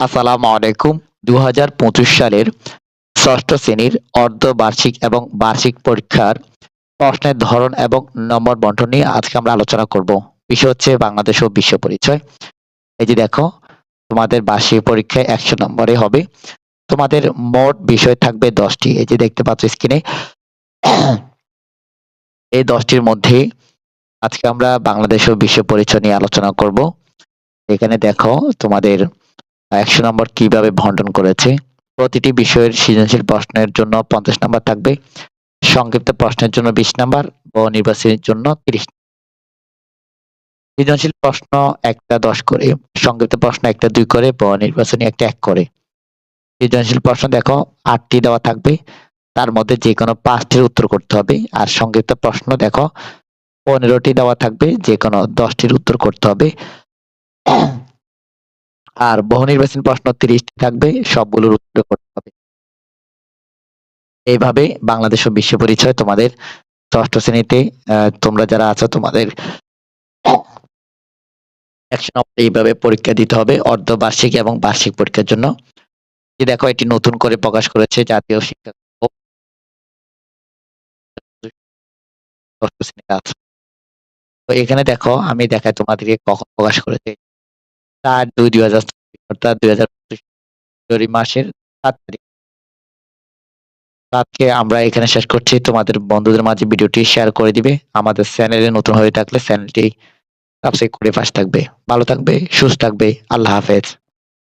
আসসালামু আলাইকুম। দু হাজার পঁচিশ সালের ষষ্ঠ শ্রেণির অর্ধবার্ষিক এবং বার্ষিক পরীক্ষার প্রশ্নের ধরন এবং নম্বর বন্টন নিয়ে আজকে আমরা আলোচনা করব। বিষয় হচ্ছে বাংলাদেশ ও বিশ্ব পরিচয়। এই যে দেখো, তোমাদের বার্ষিক পরীক্ষায় একশো নম্বরে হবে। তোমাদের মোট বিষয় থাকবে দশটি। এই যে দেখতে পাচ্ছ স্ক্রিনে, এই দশটির মধ্যে আজকে আমরা বাংলাদেশ ও বিশ্ব পরিচয় নিয়ে আলোচনা করব। এখানে দেখো তোমাদের একশো নম্বর কীভাবে বন্টন করেছে? প্রতিটি বিষয়ের সৃজনশীল প্রশ্নের জন্য পঞ্চাশ নম্বর থাকবে। সংক্ষিপ্ত প্রশ্নের জন্য বিশ নম্বর ও নির্বাচনের জন্য তিরিশ সৃজনশীল প্রশ্ন একটা দশ করে, সংক্ষিপ্ত প্রশ্ন একটা দুই করে ব নির্বাচনী একটা এক করে। সৃজনশীল প্রশ্ন দেখো, আটটি দেওয়া থাকবে। তার মধ্যে যে কোনো পাঁচটির উত্তর করতে হবে। আর সংক্ষিপ্ত প্রশ্ন দেখো, পনেরোটি দেওয়া থাকবে যে কোনো দশটির উত্তর করতে হবে। আর বহু নির্বাচন প্রশ্ন তিরিশটি থাকবে, সবগুলোর উত্তর করতে হবে। এইভাবে বাংলাদেশ ও বিশ্ব পরিচয় তোমাদের ষষ্ঠ শ্রেণীতে তোমরা যারা আছো তোমাদের এইভাবে পরীক্ষা দিতে হবে, অর্ধবার্ষিক এবং বার্ষিক পরীক্ষার জন্য। যে দেখো, এটি নতুন করে প্রকাশ করেছে জাতীয় শিক্ষা তো এখানে দেখো, আমি দেখাই তোমাদেরকে কখন প্রকাশ করেছে। চার দুই দুই হাজার অর্থাৎ দুই হাজার পঁচিশ ফেব্রুয়ারি মাসের সাত তারিখ। আজকে আমরা এখানে শেষ করছি। তোমাদের বন্ধুদের মাঝে ভিডিওটি শেয়ার করে দিবে। আমাদের চ্যানেলে নতুন হয়ে থাকলে চ্যানেলটি সাবস্ক্রাইব করে পাশে থাকবে। ভালো থাকবে, সুস্থ থাকবে। আল্লাহ হাফেজ।